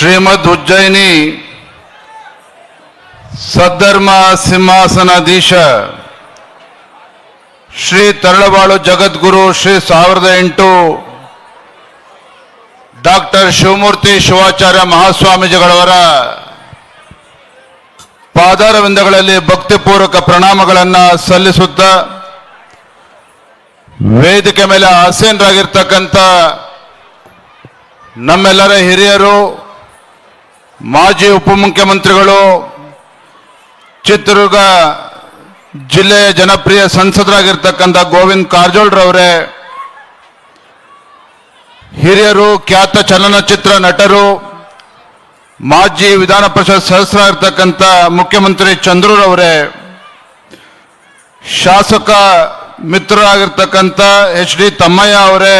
ಶ್ರೀಮದ್ ಉಜ್ಜಯಿನಿ ಸದ್ಧರ್ಮ ಸಿಂಹಾಸನಾಧೀಶ ಶ್ರೀ ತರಳಬಾಳು ಜಗದ್ಗುರು ಶ್ರೀ ಸಾವಿರದ ಎಂಟು ಡಾಕ್ಟರ್ ಶಿವಮೂರ್ತಿ ಶಿವಾಚಾರ್ಯ ಮಹಾಸ್ವಾಮೀಜಿಗಳವರ ಪಾದಾರವಿಂದಗಳಲ್ಲಿ ಭಕ್ತಿಪೂರ್ವಕ ಪ್ರಣಾಮಗಳನ್ನು ಸಲ್ಲಿಸುತ್ತಾ ವೇದಿಕೆ ಮೇಲೆ ಆಸೀನರಾಗಿರ್ತಕ್ಕಂಥ ನಮ್ಮೆಲ್ಲರ ಹಿರಿಯರು ಮಾಜಿ ಉಪಮುಖ್ಯಮಂತ್ರಿಗಳು ಚಿತ್ರದುರ್ಗ ಜಿಲ್ಲೆಯ ಜನಪ್ರಿಯ ಸಂಸದರಾಗಿರ್ತಕ್ಕಂಥ ಗೋವಿಂದ್ ಕಾರಜೋಳ್ರವರೇ, ಹಿರಿಯರು, ಖ್ಯಾತ ಚಲನಚಿತ್ರ ನಟರು, ಮಾಜಿ ವಿಧಾನ ಪರಿಷತ್ ಸದಸ್ಯರಾಗಿರ್ತಕ್ಕಂಥ ಮುಖ್ಯಮಂತ್ರಿ ಚಂದ್ರರವರೇ, ಶಾಸಕ ಮಿತ್ರರಾಗಿರ್ತಕ್ಕಂಥ ಎಚ್ ಡಿ ತಮ್ಮಯ್ಯ ಅವರೇ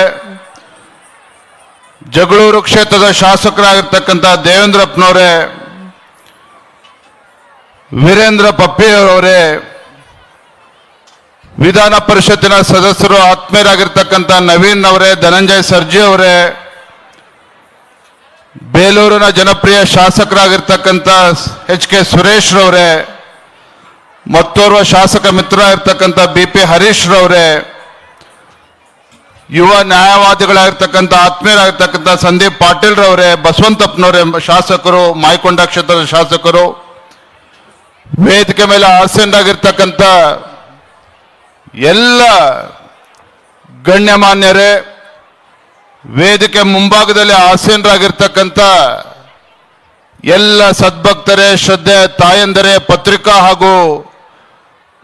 ಜಗಳೂರು ಕ್ಷೇತ್ರದ ಶಾಸಕರಾಗಿರ್ತಕ್ಕಂಥ ದೇವೇಂದ್ರಪ್ಪನವರೇ, ವೀರೇಂದ್ರ ಪಪ್ಪಿಯವರೇ, ವಿಧಾನ ಪರಿಷತ್ತಿನ ಸದಸ್ಯರು ಆತ್ಮೀಯರಾಗಿರ್ತಕ್ಕಂಥ ನವೀನ್ ಅವರೇ, ಧನಂಜಯ ಸರ್ಜಿ ಅವರೇ, ಬೇಲೂರಿನ ಜನಪ್ರಿಯ ಶಾಸಕರಾಗಿರ್ತಕ್ಕಂಥ ಎಚ್ ಕೆ ಸುರೇಶ್ ರವರೇ, ಮತ್ತೋರ್ವ ಶಾಸಕ ಮಿತ್ರ ಇರ್ತಕ್ಕಂಥ ಬಿ ಪಿ ಹರೀಶ್ ರವರೇ ಯುವ ನ್ಯಾಯವಾದಿಗಳಾಗಿರ್ತಕ್ಕಂಥ ಆತ್ಮೀಯರಾಗಿರ್ತಕ್ಕಂಥ ಸಂದೀಪ್ ಪಾಟೀಲ್ ರವರೇ ಬಸವಂತಪ್ಪನವರೇ, ಶಾಸಕರು, ಮಾಯಕೊಂಡ ಕ್ಷೇತ್ರದ ಶಾಸಕರು, ವೇದಿಕೆ ಮೇಲೆ ಆಸೀನರಾಗಿರ್ತಕ್ಕಂಥ ಎಲ್ಲ ಗಣ್ಯಮಾನ್ಯರೇ, ವೇದಿಕೆ ಮುಂಭಾಗದಲ್ಲಿ ಆಸೀನರಾಗಿರ್ತಕ್ಕಂಥ ಎಲ್ಲ ಸದ್ಭಕ್ತರೇ, ಶ್ರದ್ಧೆ, ತಾಯಂದರೇ, ಪತ್ರಿಕಾ ಹಾಗೂ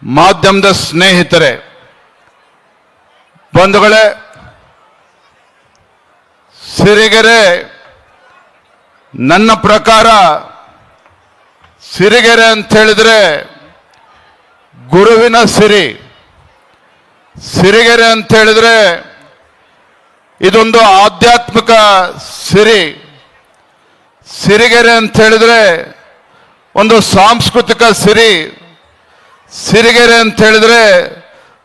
ಮಾಧ್ಯಮದ ಸ್ನೇಹಿತರೆ, ಬಂಧುಗಳೇ ಸಿರಿಗೆರೆ, ನನ್ನ ಪ್ರಕಾರ ಸಿರಿಗೆರೆ ಅಂತ ಹೇಳಿದ್ರೆ ಗುರುವಿನ ಸಿರಿ. ಸಿರಿಗೆರೆ ಅಂತ ಹೇಳಿದ್ರೆ ಇದೊಂದು ಆಧ್ಯಾತ್ಮಿಕ ಸಿರಿ. ಸಿರಿಗೆರೆ ಅಂತ ಹೇಳಿದ್ರೆ ಒಂದು ಸಾಂಸ್ಕೃತಿಕ ಸಿರಿ. ಸಿರಿಗೆರೆ ಅಂತ ಹೇಳಿದ್ರೆ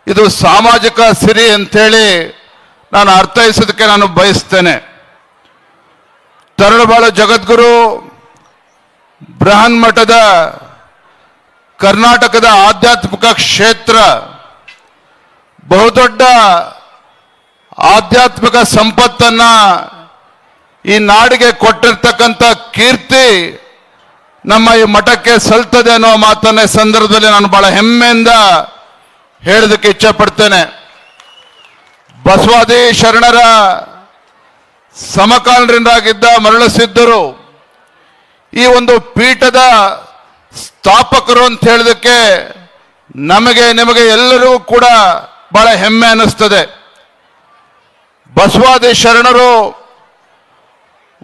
ಇದು ಸಾಮಾಜಿಕ ಸಿರಿ ಅಂತೇಳಿ ನಾನು ಅರ್ಥೈಸೋದಕ್ಕೆ ನಾನು ಬಯಸ್ತೇನೆ. ತರಳಬಾಳು ಜಗದ್ಗುರು, ಬೃಹನ್ ಮಠದ ಕರ್ನಾಟಕದ ಆಧ್ಯಾತ್ಮಿಕ ಕ್ಷೇತ್ರ, ಬಹುದೊಡ್ಡ ಆಧ್ಯಾತ್ಮಿಕ ಸಂಪತ್ತನ್ನ ಈ ನಾಡಿಗೆ ಕೊಟ್ಟಿರ್ತಕ್ಕಂಥ ಕೀರ್ತಿ ನಮ್ಮ ಈ ಮಠಕ್ಕೆ ಸಲ್ತದೆ ಅನ್ನೋ ಮಾತನ್ನ ಸಂದರ್ಭದಲ್ಲಿ ನಾನು ಬಹಳ ಹೆಮ್ಮೆಯಿಂದ ಹೇಳೋದಕ್ಕೆ ಇಚ್ಛೆ ಪಡ್ತೇನೆ. ಬಸವಾದಿ ಶರಣರ ಸಮಕಾಲೀನರಾಗಿದ್ದ ಮರಳಸಿದ್ದರು. ಈ ಒಂದು ಪೀಠದ ಸ್ಥಾಪಕರು ಅಂತ ಹೇಳೋದಕ್ಕೆ ನಮಗೆ, ನಿಮಗೆ ಎಲ್ಲರೂ ಕೂಡ ಬಹಳ ಹೆಮ್ಮೆ ಅನ್ನಿಸ್ತದೆ. ಬಸವಾದಿ ಶರಣರು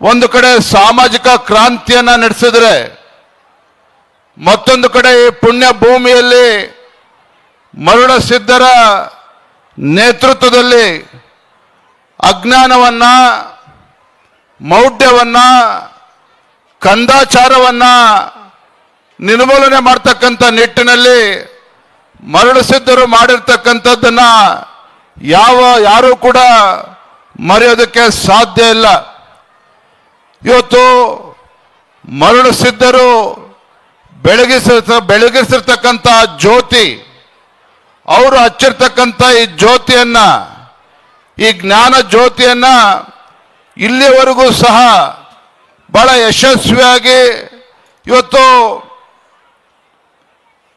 ಒಂದು ಕಡೆ ಸಾಮಾಜಿಕ ಕ್ರಾಂತಿಯನ್ನ ನಡೆಸಿದ್ರೆ, ಮತ್ತೊಂದು ಕಡೆ ಈ ಪುಣ್ಯ ಭೂಮಿಯಲ್ಲಿ ಮರುಳ ಸಿದ್ಧರ ನೇತೃತ್ವದಲ್ಲಿ ಅಜ್ಞಾನವನ್ನ ಮೌಢ್ಯವನ್ನ, ಕಂದಾಚಾರವನ್ನ ನಿರ್ಮೂಲನೆ ಮಾಡ್ತಕ್ಕಂಥ ನಿಟ್ಟಿನಲ್ಲಿ ಮರಳು ಸಿದ್ಧರು ಮಾಡಿರ್ತಕ್ಕಂಥದ್ದನ್ನ ಯಾವ ಯಾರೂ ಕೂಡ ಮರೆಯೋದಕ್ಕೆ ಸಾಧ್ಯ ಇಲ್ಲ. ಇವತ್ತು ಮರಳು ಸಿದ್ಧರು ಬೆಳಗಿಸಿರ್ತ, ಬೆಳಗಿಸಿರ್ತಕ್ಕಂಥ ಜ್ಯೋತಿ, ಅವರು ಹಚ್ಚಿರ್ತಕ್ಕಂಥ ಈ ಜ್ಯೋತಿಯನ್ನ, ಈ ಜ್ಞಾನ ಜ್ಯೋತಿಯನ್ನ ಇಲ್ಲಿವರೆಗೂ ಸಹ ಬಹಳ ಯಶಸ್ವಿಯಾಗಿ ಇವತ್ತು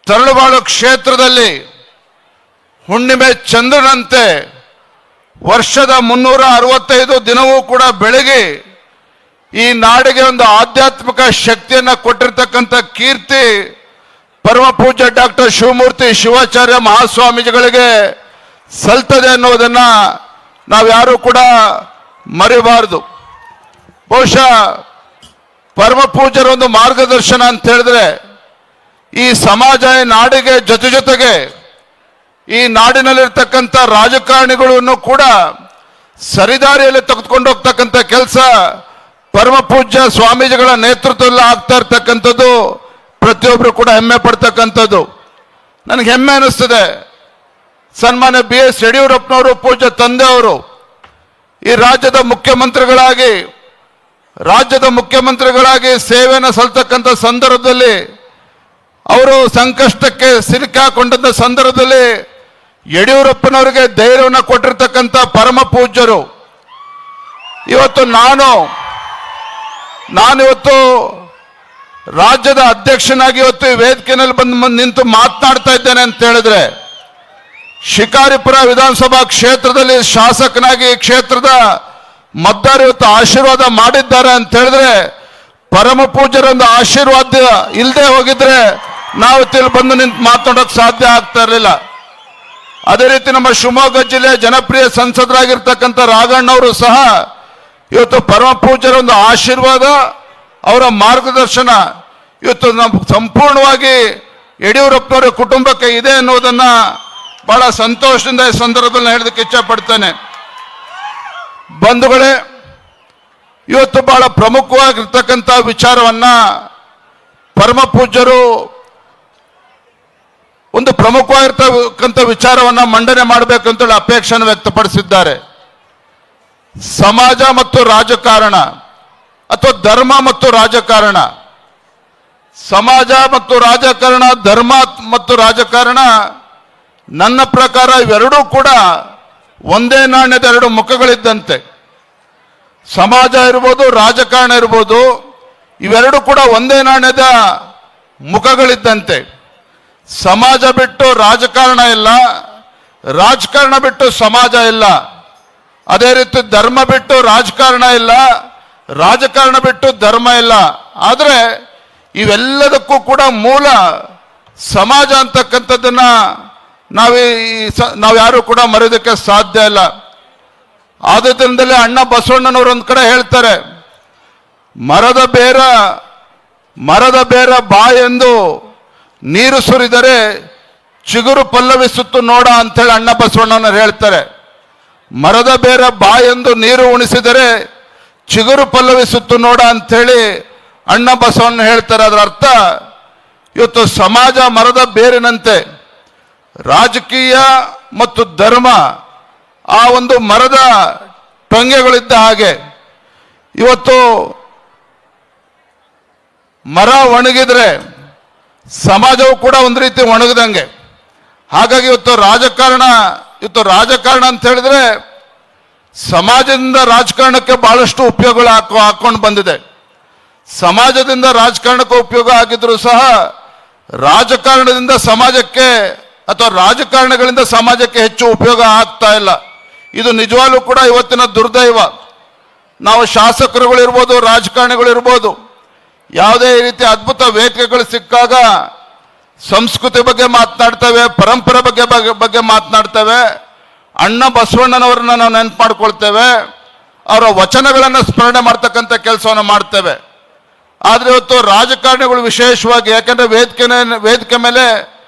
ತರಳುಬಾಳು ಕ್ಷೇತ್ರದಲ್ಲಿ ಹುಣ್ಣಿಮೆ ಚಂದ್ರನಂತೆ ವರ್ಷದ ಮುನ್ನೂರ ಅರವತ್ತೈದು ದಿನವೂ ಕೂಡ ಬೆಳಗಿ ಈ ನಾಡಿಗೆ ಒಂದು ಆಧ್ಯಾತ್ಮಿಕ ಶಕ್ತಿಯನ್ನು ಕೊಟ್ಟಿರ್ತಕ್ಕಂಥ ಕೀರ್ತಿ, ಪರಮ ಪೂಜ್ಯ ಡಾಕ್ಟರ್ ಶಿವಮೂರ್ತಿ ಶಿವಾಚಾರ್ಯ ಮಹಾಸ್ವಾಮೀಜಿಗಳಿಗೆ ಸಲ್ತದೆ ನಾವು ನಾವ್ಯಾರೂ ಕೂಡ ಮರಿಬಾರದು. ಬಹುಶಃ ಪರಮ ಪೂಜರ ಒಂದು ಮಾರ್ಗದರ್ಶನ ಅಂತ ಹೇಳಿದ್ರೆ ಈ ಸಮಾಜ ನಾಡಿಗೆ ಜೊತೆ ಜೊತೆಗೆ ಈ ನಾಡಿನಲ್ಲಿರ್ತಕ್ಕಂಥ ರಾಜಕಾರಣಿಗಳನ್ನು ಕೂಡ ಸರಿದಾರಿಯಲ್ಲಿ ತೆಗೆದುಕೊಂಡು ಹೋಗ್ತಕ್ಕಂಥ ಕೆಲಸ ಪರಮ ಪೂಜ್ಯ ಸ್ವಾಮೀಜಿಗಳ ನೇತೃತ್ವದಲ್ಲಿ ಆಗ್ತಾ ಇರ್ತಕ್ಕಂಥದ್ದು ಪ್ರತಿಯೊಬ್ಬರು ಕೂಡ ಹೆಮ್ಮೆ ಪಡ್ತಕ್ಕಂಥದ್ದು. ನನಗೆ ಹೆಮ್ಮೆ ಅನಿಸ್ತದೆ. ಸನ್ಮಾನ್ಯ ಬಿ ಎಸ್ ಯಡಿಯೂರಪ್ಪನವರು, ಪೂಜ್ಯ ತಂದೆಯವರು ಈ ರಾಜ್ಯದ ಮುಖ್ಯಮಂತ್ರಿಗಳಾಗಿ ರಾಜ್ಯದ ಮುಖ್ಯಮಂತ್ರಿಗಳಾಗಿ ಸೇವೆಯನ್ನು ಸಲ್ತಕ್ಕಂಥ ಸಂದರ್ಭದಲ್ಲಿ, ಅವರು ಸಂಕಷ್ಟಕ್ಕೆ ಸಿಲುಕಾಕೊಂಡಂತ ಸಂದರ್ಭದಲ್ಲಿ ಯಡಿಯೂರಪ್ಪನವರಿಗೆ ಧೈರ್ಯವನ್ನು ಕೊಟ್ಟಿರ್ತಕ್ಕಂಥ ಪರಮ ಪೂಜ್ಯರು. ಇವತ್ತು ನಾನು, ನಾನಿವತ್ತು ರಾಜ್ಯದ ಅಧ್ಯಕ್ಷನಾಗಿ ಇವತ್ತು ವೇದಿಕೆಯಲ್ಲಿ ಬಂದು ನಿಂತು ಮಾತನಾಡ್ತಾ ಇದ್ದೇನೆ ಅಂತ ಹೇಳಿದ್ರೆ ಶಿಕಾರಿಪುರ ವಿಧಾನಸಭಾ ಕ್ಷೇತ್ರದಲ್ಲಿ ಶಾಸಕನಾಗಿ ಕ್ಷೇತ್ರದ ಮತದಾರ ಇವತ್ತು ಆಶೀರ್ವಾದ ಮಾಡಿದ್ದಾರೆ ಅಂತ ಹೇಳಿದ್ರೆ ಪರಮ ಪೂಜರೊಂದು ಆಶೀರ್ವಾದ ಇಲ್ಲದೆ ಹೋಗಿದ್ರೆ ನಾವು ಇಲ್ಲಿ ಬಂದು ನಿಂತು ಮಾತನಾಡೋಕೆ ಸಾಧ್ಯ ಆಗ್ತಾ ಇರಲಿಲ್ಲ. ಅದೇ ರೀತಿ ನಮ್ಮ ಶಿವಮೊಗ್ಗ ಜಿಲ್ಲೆಯ ಜನಪ್ರಿಯ ಸಂಸದರಾಗಿರ್ತಕ್ಕಂಥ ರಾಘಣ್ಣವರು ಸಹ ಇವತ್ತು ಪರಮ ಪೂಜರ ಒಂದು ಆಶೀರ್ವಾದ, ಅವರ ಮಾರ್ಗದರ್ಶನ ಇವತ್ತು ನಮ್ಮ ಸಂಪೂರ್ಣವಾಗಿ ಯಡಿಯೂರಪ್ಪನವರ ಕುಟುಂಬಕ್ಕೆ ಇದೆ ಅನ್ನೋದನ್ನ ಬಹಳ ಸಂತೋಷದಿಂದ ಈ ಸಂದರ್ಭದಲ್ಲಿ ಹೇಳೋದಕ್ಕೆ ಇಚ್ಛಪಡ್ತೇನೆ. ಬಂಧುಗಳೇ, ಇವತ್ತು ಬಹಳ ಪ್ರಮುಖವಾಗಿರ್ತಕ್ಕಂಥ ವಿಚಾರವನ್ನ ಪರಮ ಪೂಜ್ಯರು ಒಂದು ಪ್ರಮುಖವಾಗಿರ್ತಕ್ಕಂಥ ವಿಚಾರವನ್ನ ಮಂಡನೆ ಮಾಡಬೇಕಂತೇಳಿ ಅಪೇಕ್ಷೆಯನ್ನು ವ್ಯಕ್ತಪಡಿಸಿದ್ದಾರೆ. ಸಮಾಜ ಮತ್ತು ರಾಜಕಾರಣ ಅಥವಾ ಧರ್ಮ ಮತ್ತು ರಾಜಕಾರಣ. ಸಮಾಜ ಮತ್ತು ರಾಜಕಾರಣ, ಧರ್ಮ ಮತ್ತು ರಾಜಕಾರಣ ನನ್ನ ಪ್ರಕಾರ ಇವೆರಡೂ ಕೂಡ ಒಂದೇ ನಾಣ್ಯದ ಎರಡು ಮುಖಗಳಿದ್ದಂತೆ. ಸಮಾಜ ಇರ್ಬೋದು, ರಾಜಕಾರಣ ಇರ್ಬೋದು, ಇವೆರಡೂ ಕೂಡ ಒಂದೇ ನಾಣ್ಯದ ಮುಖಗಳಿದ್ದಂತೆ. ಸಮಾಜ ಬಿಟ್ಟು ರಾಜಕಾರಣ ಇಲ್ಲ, ರಾಜಕಾರಣ ಬಿಟ್ಟು ಸಮಾಜ ಇಲ್ಲ. ಅದೇ ರೀತಿ ಧರ್ಮ ಬಿಟ್ಟು ರಾಜಕಾರಣ ಇಲ್ಲ, ರಾಜಕಾರಣ ಬಿಟ್ಟು ಧರ್ಮ ಇಲ್ಲ. ಆದರೆ ಇವೆಲ್ಲದಕ್ಕೂ ಕೂಡ ಮೂಲ ಸಮಾಜ ಅಂತಕ್ಕಂಥದ್ದನ್ನ ನಾವು ನಾವು ಯಾರು ಕೂಡ ಮರೆಯೋದಕ್ಕೆ ಸಾಧ್ಯ ಇಲ್ಲ. ಆದ್ದರಿಂದಲೇ ಅಣ್ಣ ಬಸವಣ್ಣನವರು ಒಂದು ಕಡೆ ಹೇಳ್ತಾರೆ, ಮರದ ಬೇರ ಮರದ ಬೇರ ಬಾ ಎಂದು ನೀರು ಸುರಿದರೆ ಚಿಗುರು ಪಲ್ಲವಿಸುತ್ತು ನೋಡ ಅಂತೇಳಿ ಅಣ್ಣ ಬಸವಣ್ಣನವರು ಹೇಳ್ತಾರೆ. ಮರದ ಬೇರ ಬಾ ಎಂದು ನೀರು ಉಣಿಸಿದರೆ ಚಿಗುರು ಪಲ್ಲವಿಸುತ್ತು ನೋಡ ಅಂಥೇಳಿ ಅಣ್ಣ ಬಸವಣ್ಣ ಹೇಳ್ತಾರೆ. ಅದರ ಅರ್ಥ, ಇವತ್ತು ಸಮಾಜ ಮರದ ಬೇರಿನಂತೆ. ರಾಜಕೀಯ ಮತ್ತು ಧರ್ಮ ಆ ಒಂದು ಮರದ ಟೊಂಗೆಗಳಿದ್ದ ಹಾಗೆ ಇವತ್ತು ಮರ ಒಣಗಿದ್ರೆ ಸಮಾಜವು ಕೂಡ ಒಂದು ರೀತಿ ಒಣಗದಂಗೆ. ಹಾಗಾಗಿ ಇವತ್ತು ರಾಜಕಾರಣ ಇವತ್ತು ರಾಜಕಾರಣ ಅಂತ ಹೇಳಿದ್ರೆ ಸಮಾಜದಿಂದ ರಾಜಕಾರಣಕ್ಕೆ ಬಹಳಷ್ಟು ಉಪಯೋಗಗಳು ಹಾಕೋ ಹಾಕೊಂಡು ಬಂದಿದೆ. ಸಮಾಜದಿಂದ ರಾಜಕಾರಣಕ್ಕೆ ಉಪಯೋಗ ಆಗಿದ್ರು ಸಹ ರಾಜಕಾರಣದಿಂದ ಸಮಾಜಕ್ಕೆ ಅಥವಾ ರಾಜಕಾರಣಗಳಿಂದ ಸಮಾಜಕ್ಕೆ ಹೆಚ್ಚು ಉಪಯೋಗ ಆಗ್ತಾ ಇಲ್ಲ. ಇದು ನಿಜವಾಗ್ಲೂ ಕೂಡ ಇವತ್ತಿನ ದುರ್ದೈವ. ನಾವು ಶಾಸಕರುಗಳು ರಾಜಕಾರಣಿಗಳಿರ್ಬೋದು, ಯಾವುದೇ ರೀತಿ ಅದ್ಭುತ ವೇದಿಕೆಗಳು ಸಿಕ್ಕಾಗ ಸಂಸ್ಕೃತಿ ಬಗ್ಗೆ ಮಾತನಾಡ್ತೇವೆ, ಪರಂಪರೆ ಬಗ್ಗೆ ಬಗ್ಗೆ- ಬಗ್ಗೆ ಮಾತನಾಡ್ತೇವೆ, ಅಣ್ಣ ಬಸವಣ್ಣನವರನ್ನ ನಾವು ನೆನಪು ಮಾಡ್ಕೊಳ್ತೇವೆ ಅವರ ವಚನಗಳನ್ನು ಸ್ಮರಣೆ ಮಾಡ್ತಕ್ಕಂಥ ಕೆಲಸವನ್ನು ಮಾಡ್ತೇವೆ. ಆದರೆ ಇವತ್ತು ರಾಜಕಾರಣಿಗಳು ವಿಶೇಷವಾಗಿ, ಯಾಕಂದ್ರೆ ವೇದಿಕೆ ವೇದಿಕೆ ಮೇಲೆ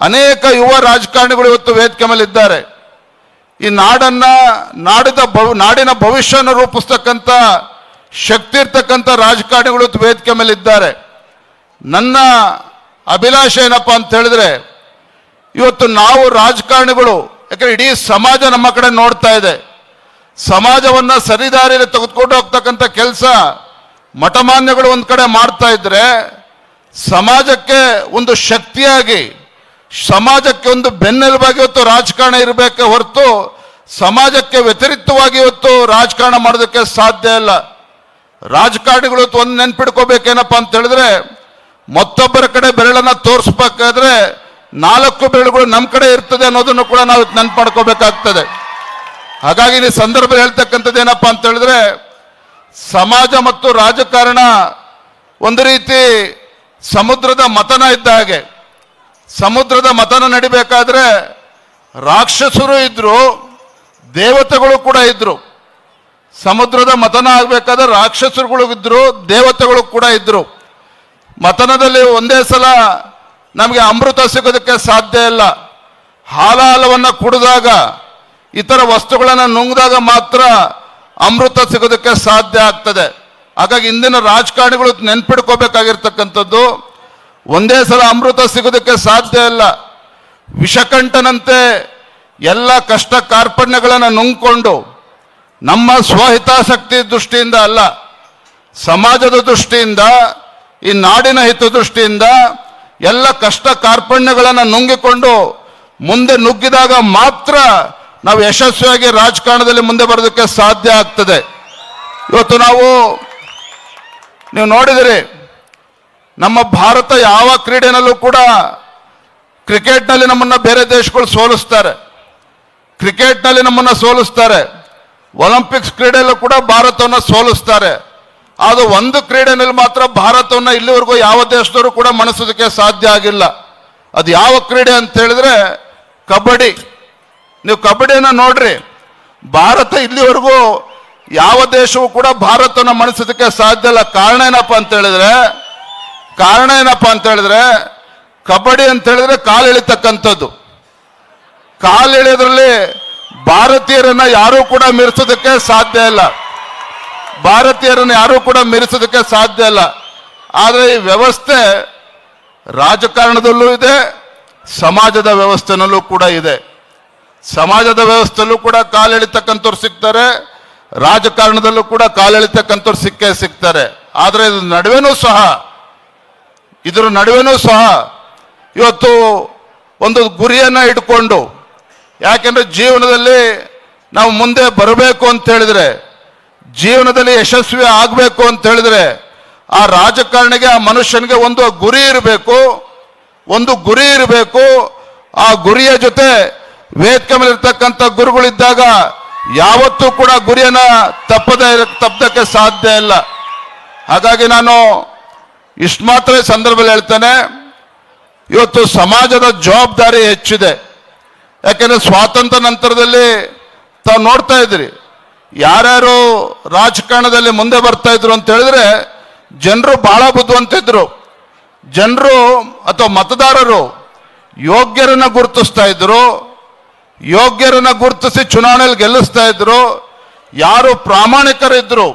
ಅನೇಕ ಯುವ ರಾಜಕಾರಣಿಗಳು ಇವತ್ತು ವೇದಿಕೆ ಮೇಲೆ ಇದ್ದಾರೆ. ಈ ನಾಡನ್ನ, ನಾಡಿದ ಭವ್, ನಾಡಿನ ಭವಿಷ್ಯವನ್ನು ರೂಪಿಸ್ತಕ್ಕಂಥ ಶಕ್ತಿ ಇರ್ತಕ್ಕಂಥ ರಾಜಕಾರಣಿಗಳು ಇವತ್ತು ವೇದಿಕೆ ಮೇಲೆ ಇದ್ದಾರೆ. ನನ್ನ ಅಭಿಲಾಷೆ ಏನಪ್ಪ ಅಂತ ಹೇಳಿದ್ರೆ, ಇವತ್ತು ನಾವು ರಾಜಕಾರಣಿಗಳು, ಯಾಕಂದ್ರೆ ಇಡೀ ಸಮಾಜ ನಮ್ಮ ಕಡೆ ನೋಡ್ತಾ ಇದೆ. ಸಮಾಜವನ್ನ ಸರಿದಾರಿಯಲ್ಲಿ ತೆಗೆದುಕೊಂಡು ಹೋಗ್ತಕ್ಕಂಥ ಕೆಲಸ ಮಠಮಾನ್ಯಗಳು ಒಂದು ಕಡೆ ಮಾಡ್ತಾ ಇದ್ರೆ, ಸಮಾಜಕ್ಕೆ ಒಂದು ಶಕ್ತಿಯಾಗಿ ಸಮಾಜಕ್ಕೆ ಒಂದು ಬೆನ್ನೆಲುಬಾಗಿ ಇವತ್ತು ರಾಜಕಾರಣ ಇರಬೇಕೆ ಹೊರತು ಸಮಾಜಕ್ಕೆ ವ್ಯತಿರಿಕ್ತವಾಗಿ ಇವತ್ತು ರಾಜಕಾರಣ ಮಾಡೋದಕ್ಕೆ ಸಾಧ್ಯ ಇಲ್ಲ. ರಾಜಕಾರಣಿಗಳು ಒಂದು ನೆನ್ಪಿಡ್ಕೋಬೇಕೇನಪ್ಪ ಅಂತ ಹೇಳಿದ್ರೆ ಮತ್ತೊಬ್ಬರ ಕಡೆ ಬೆರಳನ್ನ ತೋರಿಸ್ಬೇಕಾದ್ರೆ ನಾಲ್ಕು ಬೆರಳುಗಳು ನಮ್ಮ ಕಡೆ ಇರ್ತದೆ ಅನ್ನೋದನ್ನು ಕೂಡ ನಾವು ನೆನ್ಪು ಹಾಗಾಗಿ ಈ ಸಂದರ್ಭ ಹೇಳ್ತಕ್ಕಂಥದ್ದು ಏನಪ್ಪಾ ಅಂತ ಹೇಳಿದ್ರೆ ಸಮಾಜ ಮತ್ತು ರಾಜಕಾರಣ ಒಂದು ರೀತಿ ಸಮುದ್ರದ ಮತನ ಇದ್ದ ಹಾಗೆ. ಸಮುದ್ರದ ಮತನ ನಡಿಬೇಕಾದ್ರೆ ರಾಕ್ಷಸರು ಇದ್ರು, ದೇವತೆಗಳು ಕೂಡ ಇದ್ರು. ಸಮುದ್ರದ ಮತನ ಆಗ್ಬೇಕಾದ್ರೆ ರಾಕ್ಷಸರುಗಳು ಇದ್ರು, ದೇವತೆಗಳು ಕೂಡ ಇದ್ರು. ಮತನದಲ್ಲಿ ಒಂದೇ ಸಲ ನಮಗೆ ಅಮೃತ ಸಿಗೋದಕ್ಕೆ ಸಾಧ್ಯ ಇಲ್ಲ. ಹಾಲಾಲವನ್ನು ಕುಡಿದಾಗ, ಇತರ ವಸ್ತುಗಳನ್ನು ನುಂಗಿದಾಗ ಮಾತ್ರ ಅಮೃತ ಸಿಗೋದಕ್ಕೆ ಸಾಧ್ಯ ಆಗ್ತದೆ. ಹಾಗಾಗಿ ಇಂದಿನ ರಾಜಕಾರಣಿಗಳು ನೆನ್ಪಿಡ್ಕೋಬೇಕಾಗಿರ್ತಕ್ಕಂಥದ್ದು ಒಂದೇ ಸಲ ಅಮೃತ ಸಿಗೋದಕ್ಕೆ ಸಾಧ್ಯ ಇಲ್ಲ. ವಿಷಕಂಠನಂತೆ ಎಲ್ಲ ಕಷ್ಟ ಕಾರ್ಪಣ್ಯಗಳನ್ನು ನುಂಗ್ಕೊಂಡು ನಮ್ಮ ಸ್ವಹಿತಾಸಕ್ತಿ ದೃಷ್ಟಿಯಿಂದ ಅಲ್ಲ, ಸಮಾಜದ ದೃಷ್ಟಿಯಿಂದ, ಈ ನಾಡಿನ ಹಿತದೃಷ್ಟಿಯಿಂದ ಎಲ್ಲ ಕಷ್ಟ ಕಾರ್ಪಣ್ಯಗಳನ್ನು ನುಂಗಿಕೊಂಡು ಮುಂದೆ ನುಗ್ಗಿದಾಗ ಮಾತ್ರ ನಾವು ಯಶಸ್ವಿಯಾಗಿ ರಾಜಕಾರಣದಲ್ಲಿ ಮುಂದೆ ಬರೋದಕ್ಕೆ ಸಾಧ್ಯ ಆಗ್ತದೆ. ಇವತ್ತು ನಾವು, ನೀವು ನೋಡಿದಿರಿ ನಮ್ಮ ಭಾರತ ಯಾವ ಕ್ರೀಡೆನಲ್ಲೂ ಕೂಡ ಕ್ರಿಕೆಟ್ನಲ್ಲಿ ನಮ್ಮನ್ನ ಬೇರೆ ದೇಶಗಳು ಸೋಲಿಸ್ತಾರೆ. ಕ್ರಿಕೆಟ್ನಲ್ಲಿ ನಮ್ಮನ್ನ ಸೋಲಿಸ್ತಾರೆ. ಒಲಿಂಪಿಕ್ಸ್ ಕ್ರೀಡೆಯಲ್ಲೂ ಕೂಡ ಭಾರತವನ್ನು ಸೋಲಿಸ್ತಾರೆ. ಅದು ಒಂದು ಕ್ರೀಡೆನಲ್ಲಿ ಮಾತ್ರ ಭಾರತವನ್ನು ಇಲ್ಲಿವರೆಗೂ ಯಾವ ದೇಶದವರು ಕೂಡ ಮಣಿಸೋದಕ್ಕೆ ಸಾಧ್ಯ ಆಗಿಲ್ಲ. ಅದು ಯಾವ ಕ್ರೀಡೆ ಅಂತ ಹೇಳಿದ್ರೆ ಕಬಡ್ಡಿ. ನೀವು ಕಬಡ್ಡಿಯನ್ನು ನೋಡ್ರಿ. ಭಾರತ ಇಲ್ಲಿವರೆಗೂ ಯಾವ ದೇಶವೂ ಕೂಡ ಭಾರತವನ್ನು ಮಣಿಸೋದಕ್ಕೆ ಸಾಧ್ಯ ಇಲ್ಲ. ಕಾರಣ ಏನಪ್ಪ ಅಂತ ಹೇಳಿದ್ರೆ ಕಾರಣ ಏನಪ್ಪ ಅಂತ ಹೇಳಿದ್ರೆ, ಕಬಡ್ಡಿ ಅಂತ ಹೇಳಿದ್ರೆ ಕಾಲು ಎಳಿತಕ್ಕಂಥದ್ದು. ಕಾಲು ಎಳೆಯೋದ್ರಲ್ಲಿ ಭಾರತೀಯರನ್ನ ಯಾರೂ ಕೂಡ ಮೀರಿಸೋದಕ್ಕೆ ಸಾಧ್ಯ ಇಲ್ಲ. ಭಾರತೀಯರನ್ನ ಯಾರೂ ಕೂಡ ಮೀರಿಸೋದಕ್ಕೆ ಸಾಧ್ಯ ಇಲ್ಲ. ಆದರೆ ಈ ವ್ಯವಸ್ಥೆ ರಾಜಕಾರಣದಲ್ಲೂ ಇದೆ, ಸಮಾಜದ ವ್ಯವಸ್ಥೆನಲ್ಲೂ ಕೂಡ ಇದೆ. ಸಮಾಜದ ವ್ಯವಸ್ಥೆಯಲ್ಲೂ ಕೂಡ ಕಾಲೆಳಿತಕ್ಕಂಥವ್ರು ಸಿಗ್ತಾರೆ, ರಾಜಕಾರಣದಲ್ಲೂ ಕೂಡ ಕಾಲೆಳಿತಕ್ಕಂಥವ್ರು ಸಿಕ್ಕೇ ಸಿಗ್ತಾರೆ. ಆದರೆ ನಡುವೆನೂ ಸಹ ಇದರ ನಡುವೆನೂ ಸಹ ಇವತ್ತು ಒಂದು ಗುರಿಯನ್ನ ಇಟ್ಕೊಂಡು, ಯಾಕೆಂದರೆ ಜೀವನದಲ್ಲಿ ನಾವು ಮುಂದೆ ಬರಬೇಕು ಅಂತ ಹೇಳಿದರೆ, ಜೀವನದಲ್ಲಿ ಯಶಸ್ವಿ ಆಗಬೇಕು ಅಂತ ಹೇಳಿದರೆ, ಆ ರಾಜಕಾರಣಿಗೆ, ಆ ಮನುಷ್ಯನಿಗೆ ಒಂದು ಗುರಿ ಇರಬೇಕು, ಒಂದು ಗುರಿ ಇರಬೇಕು. ಆ ಗುರಿಯ ಜೊತೆ ವೇದಿಕೆ ಮೇಲೆ ಇರ್ತಕ್ಕಂಥ ಗುರುಗಳಿದ್ದಾಗ ಯಾವತ್ತೂ ಕೂಡ ಗುರಿಯನ್ನು ತಪ್ಪದೇ ತಪ್ಪದಕ್ಕೆ ಸಾಧ್ಯ ಇಲ್ಲ. ಹಾಗಾಗಿ ನಾನು ಇಷ್ಟು ಮಾತ್ರ ಸಂದರ್ಭದಲ್ಲಿ ಹೇಳ್ತಾನೆ, ಇವತ್ತು ಸಮಾಜದ ಜವಾಬ್ದಾರಿ ಹೆಚ್ಚಿದೆ. ಯಾಕೆಂದ್ರೆ ಸ್ವಾತಂತ್ರ್ಯ ನಂತರದಲ್ಲಿ ತಾವು ನೋಡ್ತಾ ಇದ್ರಿ ಯಾರ್ಯಾರು ರಾಜಕಾರಣದಲ್ಲಿ ಮುಂದೆ ಬರ್ತಾ ಇದ್ರು ಅಂತ ಹೇಳಿದ್ರೆ ಜನರು ಬಹಳ ಬುದ್ಧಿವಂತಿದ್ರು ಜನರು ಅಥವಾ ಮತದಾರರು ಯೋಗ್ಯರನ್ನ ಗುರುತಿಸ್ತಾ ಇದ್ರು, ಯೋಗ್ಯರನ್ನ ಗುರುತಿಸಿ ಚುನಾವಣೆಯಲ್ಲಿ ಗೆಲ್ಲಿಸ್ತಾ ಇದ್ರು. ಯಾರು ಪ್ರಾಮಾಣಿಕರಿದ್ರು,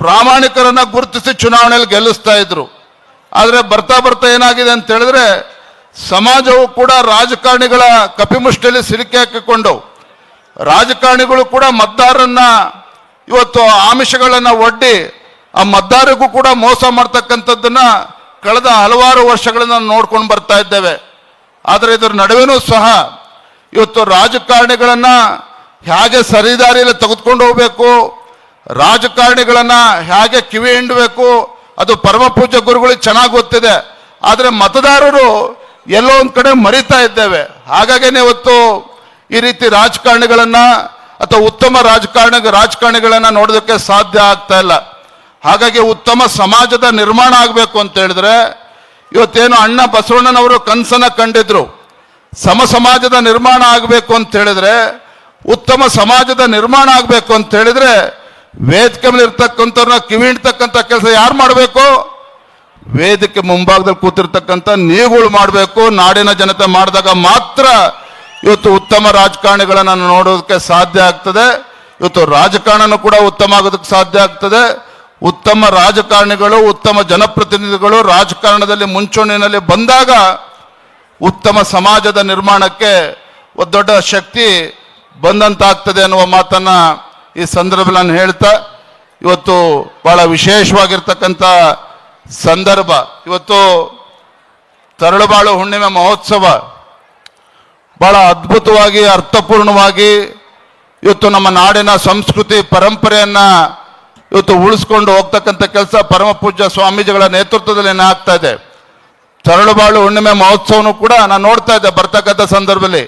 ಪ್ರಾಮಾಣಿಕರನ್ನ ಗುರುತಿಸಿ ಚುನಾವಣೆಯಲ್ಲಿ ಗೆಲ್ಲಿಸ್ತಾ ಇದ್ರು. ಆದರೆ ಬರ್ತಾ ಬರ್ತಾ ಏನಾಗಿದೆ ಅಂತ ಹೇಳಿದ್ರೆ ಸಮಾಜವು ಕೂಡ ರಾಜಕಾರಣಿಗಳ ಕಪಿಮುಷ್ಟಿಯಲ್ಲಿ ಸಿಲುಕಿ ಹಾಕಿಕೊಂಡು ರಾಜಕಾರಣಿಗಳು ಕೂಡ ಮತದಾರರನ್ನ ಇವತ್ತು ಆಮಿಷಗಳನ್ನ ಒಡ್ಡಿ ಆ ಮತದಾರರಿಗೂ ಕೂಡ ಮೋಸ ಮಾಡ್ತಕ್ಕಂಥದ್ದನ್ನ ಕಳೆದ ಹಲವಾರು ವರ್ಷಗಳಿಂದ ನೋಡ್ಕೊಂಡು ಬರ್ತಾ ಇದ್ದೇವೆ. ಆದರೆ ಇದರ ನಡುವೆನೂ ಸಹ ಇವತ್ತು ರಾಜಕಾರಣಿಗಳನ್ನ ಹೇಗೆ ಸರಿದಾರಿಯಲ್ಲಿ ತೆಗೆದುಕೊಂಡು ಹೋಗ್ಬೇಕು, ರಾಜಕಾರಣಿಗಳನ್ನ ಹೇಗೆ ಕಿವಿ ಹಿಂಡಬೇಕು ಅದು ಪರಮ ಪೂಜ್ಯ ಗುರುಗಳಿಗೆ ಚೆನ್ನಾಗಿ ಗೊತ್ತಿದೆ. ಆದರೆ ಮತದಾರರು ಎಲ್ಲೋ ಒಂದು ಕಡೆ ಮರಿತಾ ಇದ್ದೇವೆ. ಹಾಗಾಗೇನೆ ಇವತ್ತು ಈ ರೀತಿ ರಾಜಕಾರಣಿಗಳನ್ನು ಅಥವಾ ಉತ್ತಮ ರಾಜಕಾರಣ, ರಾಜಕಾರಣಿಗಳನ್ನ ನೋಡೋದಕ್ಕೆ ಸಾಧ್ಯ ಆಗ್ತಾ ಇಲ್ಲ. ಹಾಗಾಗಿ ಉತ್ತಮ ಸಮಾಜದ ನಿರ್ಮಾಣ ಆಗಬೇಕು ಅಂತ ಹೇಳಿದ್ರೆ, ಇವತ್ತೇನು ಅಣ್ಣ ಬಸವಣ್ಣನವರು ಕನಸನ್ನು ಕಂಡಿದ್ರು. ಸಮ ಸಮಾಜದ ನಿರ್ಮಾಣ ಆಗಬೇಕು ಅಂತ ಹೇಳಿದ್ರೆ, ಉತ್ತಮ ಸಮಾಜದ ನಿರ್ಮಾಣ ಆಗಬೇಕು ಅಂತ ಹೇಳಿದ್ರೆ ವೇದಿಕೆ ಮೇಲೆ ಇರ್ತಕ್ಕಂಥವ್ರನ್ನ ಕಿವಿ ಹಿಡ್ತಕ್ಕಂಥ ಕೆಲಸ ಯಾರು ಮಾಡಬೇಕು? ವೇದಿಕೆ ಮುಂಭಾಗದಲ್ಲಿ ಕೂತಿರ್ತಕ್ಕಂಥ ನೀವುಗಳು ಮಾಡಬೇಕು. ನಾಡಿನ ಜನತೆ ಮಾಡಿದಾಗ ಮಾತ್ರ ಇವತ್ತು ಉತ್ತಮ ರಾಜಕಾರಣಿಗಳನ್ನು ನೋಡೋದಕ್ಕೆ ಸಾಧ್ಯ ಆಗ್ತದೆ. ಇವತ್ತು ರಾಜಕಾರಣನೂ ಕೂಡ ಉತ್ತಮ ಆಗೋದಕ್ಕೆ ಸಾಧ್ಯ ಆಗ್ತದೆ. ಉತ್ತಮ ರಾಜಕಾರಣಿಗಳು, ಉತ್ತಮ ಜನಪ್ರತಿನಿಧಿಗಳು ರಾಜಕಾರಣದಲ್ಲಿ ಮುಂಚೂಣಿನಲ್ಲಿ ಬಂದಾಗ ಉತ್ತಮ ಸಮಾಜದ ನಿರ್ಮಾಣಕ್ಕೆ ದೊಡ್ಡ ಶಕ್ತಿ ಬಂದಂತಾಗ್ತದೆ ಅನ್ನುವ ಮಾತನ್ನ ಈ ಸಂದರ್ಭ ನಾನು ಹೇಳ್ತಾ, ಇವತ್ತು ಬಹಳ ವಿಶೇಷವಾಗಿರ್ತಕ್ಕಂಥ ಸಂದರ್ಭ. ಇವತ್ತು ತರಳುಬಾಳು ಹುಣ್ಣಿಮೆ ಮಹೋತ್ಸವ ಬಹಳ ಅದ್ಭುತವಾಗಿ, ಅರ್ಥಪೂರ್ಣವಾಗಿ ಇವತ್ತು ನಮ್ಮ ನಾಡಿನ ಸಂಸ್ಕೃತಿ ಪರಂಪರೆಯನ್ನು ಇವತ್ತು ಉಳಿಸ್ಕೊಂಡು ಹೋಗ್ತಕ್ಕಂಥ ಕೆಲಸ ಪರಮ ಪೂಜ್ಯ ಸ್ವಾಮೀಜಿಗಳ ನೇತೃತ್ವದಲ್ಲಿ ಏನಾಗ್ತಾ ಇದೆ. ತರಳುಬಾಳು ಹುಣ್ಣಿಮೆ ಮಹೋತ್ಸವನು ಕೂಡ ನಾನು ನೋಡ್ತಾ ಇದ್ದೆ ಬರ್ತಕ್ಕಂಥ ಸಂದರ್ಭದಲ್ಲಿ.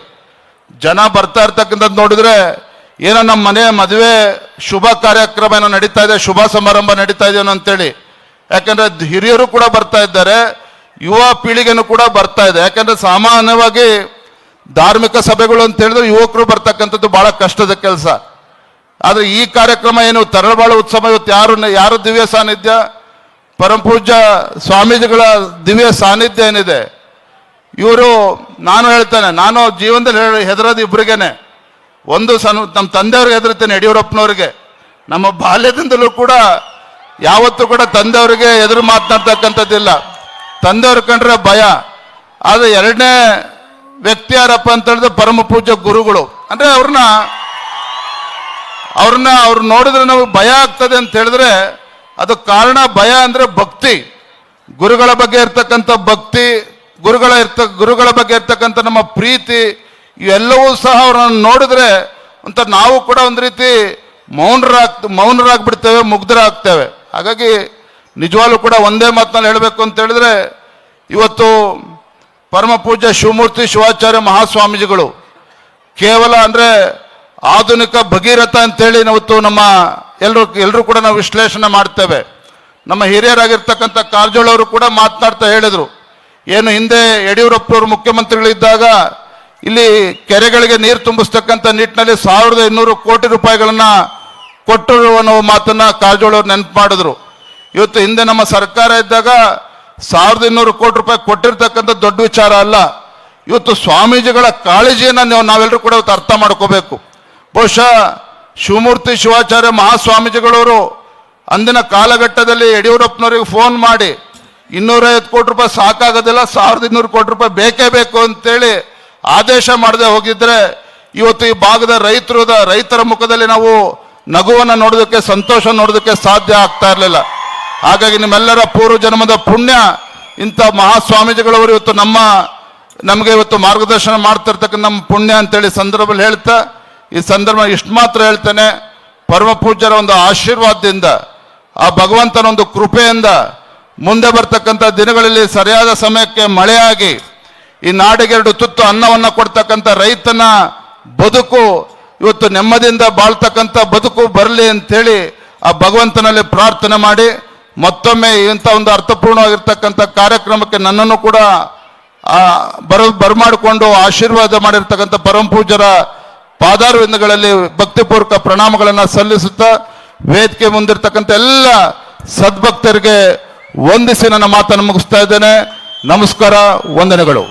ಜನ ಬರ್ತಾ ಇರ್ತಕ್ಕಂಥದ್ದು ನೋಡಿದ್ರೆ ಏನೋ ನಮ್ಮ ಮನೆ ಮದುವೆ ಶುಭ ಕಾರ್ಯಕ್ರಮ ಏನೋ ನಡೀತಾ ಇದೆ, ಶುಭ ಸಮಾರಂಭ ನಡೀತಾ ಇದೆ ಅಂತೇಳಿ. ಯಾಕಂದ್ರೆ ಹಿರಿಯರು ಕೂಡ ಬರ್ತಾ ಇದ್ದಾರೆ, ಯುವ ಪೀಳಿಗೆನೂ ಕೂಡ ಬರ್ತಾ ಇದೆ. ಯಾಕಂದ್ರೆ ಸಾಮಾನ್ಯವಾಗಿ ಧಾರ್ಮಿಕ ಸಭೆಗಳು ಅಂತ ಹೇಳಿದ್ರೆ ಯುವಕರು ಬರ್ತಕ್ಕಂಥದ್ದು ಬಹಳ ಕಷ್ಟದ ಕೆಲಸ. ಆದ್ರೆ ಈ ಕಾರ್ಯಕ್ರಮ ಏನು ತರಳಬಾಳ ಉತ್ಸವ, ಇವತ್ತು ಯಾರು ಯಾರು ದಿವ್ಯ ಸಾನ್ನಿಧ್ಯ? ಪರಮಪೂಜ್ಯ ಸ್ವಾಮೀಜಿಗಳ ದಿವ್ಯ ಸಾನ್ನಿಧ್ಯ ಏನಿದೆ? ಇವರು, ನಾನು ಹೇಳ್ತೇನೆ, ನಾನು ಜೀವನದಲ್ಲಿ ಹೇಳ, ಹೆದರೋದು ಇಬ್ಬರಿಗೇನೆ ಒಂದು ಸಣ್ಣ ನಮ್ಮ ತಂದೆಯವ್ರಿಗೆ ಹೆದರುತ್ತೇನೆ ಯಡಿಯೂರಪ್ಪನವ್ರಿಗೆ. ನಮ್ಮ ಬಾಲ್ಯದಿಂದಲೂ ಕೂಡ ಯಾವತ್ತೂ ಕೂಡ ತಂದೆಯವರಿಗೆ ಎದುರು ಮಾತನಾಡ್ತಕ್ಕಂಥದ್ದಿಲ್ಲ. ತಂದೆಯವ್ರ ಕಂಡ್ರೆ ಭಯ. ಆದರೆ ಎರಡನೇ ವ್ಯಕ್ತಿ ಯಾರಪ್ಪ ಅಂತ ಹೇಳಿದ್ರೆ ಪರಮ ಪೂಜ್ಯ ಗುರುಗಳು. ಅಂದ್ರೆ ಅವ್ರನ್ನ ಅವ್ರನ್ನ ಅವ್ರು ನೋಡಿದ್ರೆ ನಮಗೆ ಭಯ ಆಗ್ತದೆ ಅಂತ ಹೇಳಿದ್ರೆ ಅದು ಕಾರಣ ಭಯ ಅಂದ್ರೆ ಭಕ್ತಿ. ಗುರುಗಳ ಬಗ್ಗೆ ಇರ್ತಕ್ಕಂಥ ಭಕ್ತಿ, ಗುರುಗಳ ಇರ್ತ, ಗುರುಗಳ ಬಗ್ಗೆ ಇರ್ತಕ್ಕಂಥ ನಮ್ಮ ಪ್ರೀತಿ ಇವೆಲ್ಲವೂ ಸಹ ಅವರನ್ನು ನೋಡಿದ್ರೆ ಅಂತ ನಾವು ಕೂಡ ಒಂದು ರೀತಿ ಮೌನರಾಗ್ ಮೌನರಾಗ್ಬಿಡ್ತೇವೆ, ಮುಗ್ಧರಾಗ್ತೇವೆ. ಹಾಗಾಗಿ ನಿಜವಾಗ್ಲೂ ಕೂಡ ಒಂದೇ ಮಾತಿನಲ್ಲಿ ಹೇಳಬೇಕು ಅಂತ ಹೇಳಿದ್ರೆ, ಇವತ್ತು ಪರಮ ಪೂಜ್ಯ ಶಿವಮೂರ್ತಿ ಶಿವಾಚಾರ್ಯ ಮಹಾಸ್ವಾಮೀಜಿಗಳು ಕೇವಲ ಅಂದರೆ ಆಧುನಿಕ ಭಗೀರಥ ಅಂತೇಳಿ ಇವತ್ತು ನಮ್ಮ ಎಲ್ಲರೂ ಎಲ್ಲರೂ ಕೂಡ ನಾವು ವಿಶ್ಲೇಷಣೆ ಮಾಡ್ತೇವೆ. ನಮ್ಮ ಹಿರಿಯರಾಗಿರ್ತಕ್ಕಂಥ ಕಾರಜೋಳವರು ಕೂಡ ಮಾತನಾಡ್ತಾ ಹೇಳಿದರು. ಏನು ಹಿಂದೆ ಯಡಿಯೂರಪ್ಪನವರು ಮುಖ್ಯಮಂತ್ರಿಗಳಿದ್ದಾಗ ಇಲ್ಲಿ ಕೆರೆಗಳಿಗೆ ನೀರು ತುಂಬಿಸ್ತಕ್ಕಂಥ ನಿಟ್ಟಿನಲ್ಲಿ ಸಾವಿರದ ಇನ್ನೂರು ಕೋಟಿ ರೂಪಾಯಿಗಳನ್ನ ಕೊಟ್ಟರು ಅನ್ನೋ ಮಾತನ್ನ ಕಾರಜೋಳ ಅವರು ನೆನಪು ಮಾಡಿದ್ರು. ಇವತ್ತು ಹಿಂದೆ ನಮ್ಮ ಸರ್ಕಾರ ಇದ್ದಾಗ ಸಾವಿರದ ಇನ್ನೂರು ಕೋಟಿ ರೂಪಾಯಿ ಕೊಟ್ಟಿರ್ತಕ್ಕಂಥ ದೊಡ್ಡ ವಿಚಾರ ಅಲ್ಲ. ಇವತ್ತು ಸ್ವಾಮೀಜಿಗಳ ಕಾಳಜಿಯನ್ನು ನೀವು ನಾವೆಲ್ಲರೂ ಕೂಡ ಇವತ್ತು ಅರ್ಥ ಮಾಡ್ಕೋಬೇಕು. ಬಹುಶಃ ಶಿವಮೂರ್ತಿ ಶಿವಾಚಾರ್ಯ ಮಹಾಸ್ವಾಮೀಜಿಗಳವರು ಅಂದಿನ ಕಾಲಘಟ್ಟದಲ್ಲಿ ಯಡಿಯೂರಪ್ಪನವರಿಗೆ ಫೋನ್ ಮಾಡಿ ಇನ್ನೂರೈವತ್ತು ಕೋಟಿ ರೂಪಾಯಿ ಸಾಕಾಗೋದಿಲ್ಲ, ಸಾವಿರದ ಇನ್ನೂರು ಕೋಟಿ ರೂಪಾಯಿ ಬೇಕೇ ಬೇಕು ಅಂತೇಳಿ ಆದೇಶ ಮಾಡದೆ ಹೋಗಿದ್ರೆ ಇವತ್ತು ಈ ಭಾಗದ ರೈತರದ ರೈತರ ಮುಖದಲ್ಲಿ ನಾವು ನಗುವನ್ನು ನೋಡೋದಕ್ಕೆ, ಸಂತೋಷ ನೋಡೋದಕ್ಕೆ ಸಾಧ್ಯ ಆಗ್ತಾ ಇರಲಿಲ್ಲ. ಹಾಗಾಗಿ ನಿಮ್ಮೆಲ್ಲರ ಪೂರ್ವ ಜನ್ಮದ ಪುಣ್ಯ, ಇಂಥ ಮಹಾಸ್ವಾಮೀಜಿಗಳವರು ಇವತ್ತು ನಮ್ಮ, ನಮಗೆ ಇವತ್ತು ಮಾರ್ಗದರ್ಶನ ಮಾಡ್ತಿರ್ತಕ್ಕಂಥ ನಮ್ಮ ಪುಣ್ಯ ಅಂತೇಳಿ ಸಂದರ್ಭದಲ್ಲಿ ಹೇಳ್ತಾ, ಈ ಸಂದರ್ಭ ಇಷ್ಟು ಮಾತ್ರ ಹೇಳ್ತೇನೆ, ಪರಮ ಪೂಜ್ಯರ ಒಂದು ಆಶೀರ್ವಾದದಿಂದ, ಆ ಭಗವಂತನ ಒಂದು ಕೃಪೆಯಿಂದ ಮುಂದೆ ಬರ್ತಕ್ಕಂಥ ದಿನಗಳಲ್ಲಿ ಸರಿಯಾದ ಸಮಯಕ್ಕೆ ಮಳೆಯಾಗಿ ಈ ನಾಡಿಗೆರಡು ತುತ್ತು ಅನ್ನವನ್ನು ಕೊಡ್ತಕ್ಕಂಥ ರೈತನ ಬದುಕು ಇವತ್ತು ನೆಮ್ಮದಿಯಿಂದ ಬಾಳ್ತಕ್ಕಂಥ ಬದುಕು ಬರಲಿ ಅಂತೇಳಿ ಆ ಭಗವಂತನಲ್ಲಿ ಪ್ರಾರ್ಥನೆ ಮಾಡಿ ಮತ್ತೊಮ್ಮೆ ಇಂಥ ಒಂದು ಅರ್ಥಪೂರ್ಣವಾಗಿರ್ತಕ್ಕಂಥ ಕಾರ್ಯಕ್ರಮಕ್ಕೆ ನನ್ನನ್ನು ಕೂಡ ಬರ, ಬರಮಾಡಿಕೊಂಡು ಆಶೀರ್ವಾದ ಮಾಡಿರ್ತಕ್ಕಂಥ ಪರಮ ಪೂಜ್ಯರ ಪಾದಾರವಿಂದಗಳಲ್ಲಿ ಭಕ್ತಿಪೂರ್ವಕ ಪ್ರಣಾಮಗಳನ್ನು ಸಲ್ಲಿಸುತ್ತಾ ವೇದಿಕೆ ಮುಂದಿರ್ತಕ್ಕಂಥ ಎಲ್ಲ ಸದ್ಭಕ್ತರಿಗೆ ವಂದಿಸಿ ನನ್ನ ಮಾತನ್ನು ಮುಗಿಸ್ತಾ ಇದ್ದೇನೆ. ನಮಸ್ಕಾರ, ವಂದನೆಗಳು.